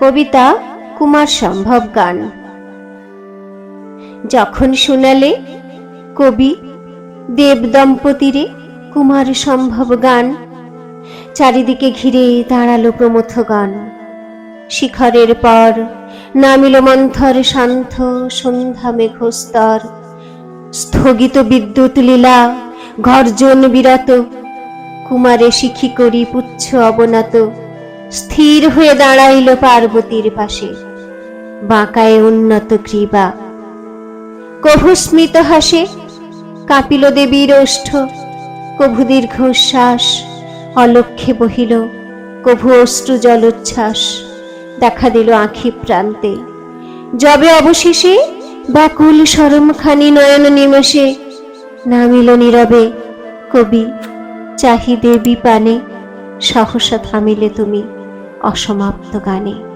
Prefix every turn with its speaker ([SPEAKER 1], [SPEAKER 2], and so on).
[SPEAKER 1] কবিতা কুমার সম্ভব গান। যখন শোনালে কবি দেব দম্পতিরে কুমার সম্ভব গান, চারিদিকে ঘিরে দাঁড়াল প্রমথগণ শিখরের পর নামিল মন্থর শান্ত সন্ধ্যা মেঘস্তর। স্থগিত বিদ্যুৎ লীলা, গর্জন বিরত, কুমারে শিখি করি পুচ্ছ অবনত। স্থির হয়ে দাঁড়াইল পার্বতীর পাশে। বাঁকায় উন্নত গ্রীবা কভু স্মিত হাসে, কাপিল দেবীর ওষ্ঠ। কভু দীর্ঘশ্বাস, অলক্ষে বহিল। কভু অশ্রু জলোচ্ছ্বাস, দেখা দিল আঁখি প্রান্তে। যবে অবশেষে ব্যাকুল সরমখানি নয়ন নিমেষে নামিল নীরবে কবি, চাহি দেবী পানে। সহসা থামিলে তুমি অসমাপ্ত গানে।